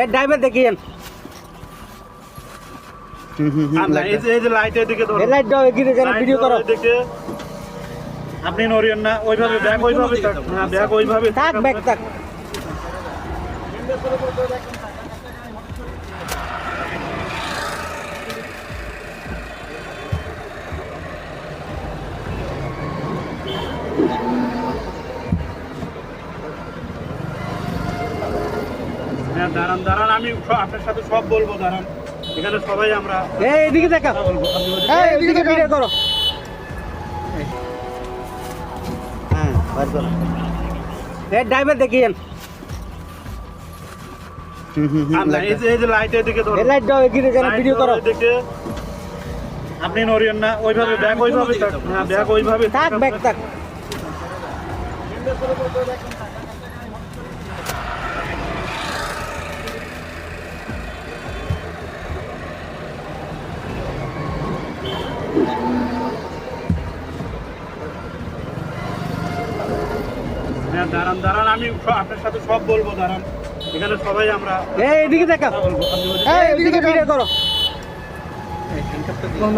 এ driver দেখিয়েন। আপনি নড়িয়েন না ওইভাবে ব্যাগ ওইভাবে ব্যাগ ওইভাবে থাক ব্যাগ থাক। হ্যাঁ দাঁড়ান দাঁড়ান আমি আপনার সাথে সব বলব দাঁড়ান। এখানে সবাই আমরা এই এদিকে বলব ভিডিও করো হ্যাঁ বার করো এ ড্রাইভার দেখিয়েন। হুম হুম হুম আল্লাহ, এই যে এই যে লাইটের দিকে ধরো এই লাইট দাও এগিয়ে যেন লাইট ভিডিও ধরো করো। এদিকে। আপনি নড়িয়েন না ওইভাবে ব্যাগ ওইভাবে থাক। হ্যাঁ ব্যাগ ওইভাবে থাক। হ্যাঁ দাঁড়ান দাঁড়ান আমি আপনার সাথে সব বলব দাঁড়ান। এখানে সবাই আমরা এই এদিকে দেখা। কথা বলব এদিকে ভিডিও করো। কোন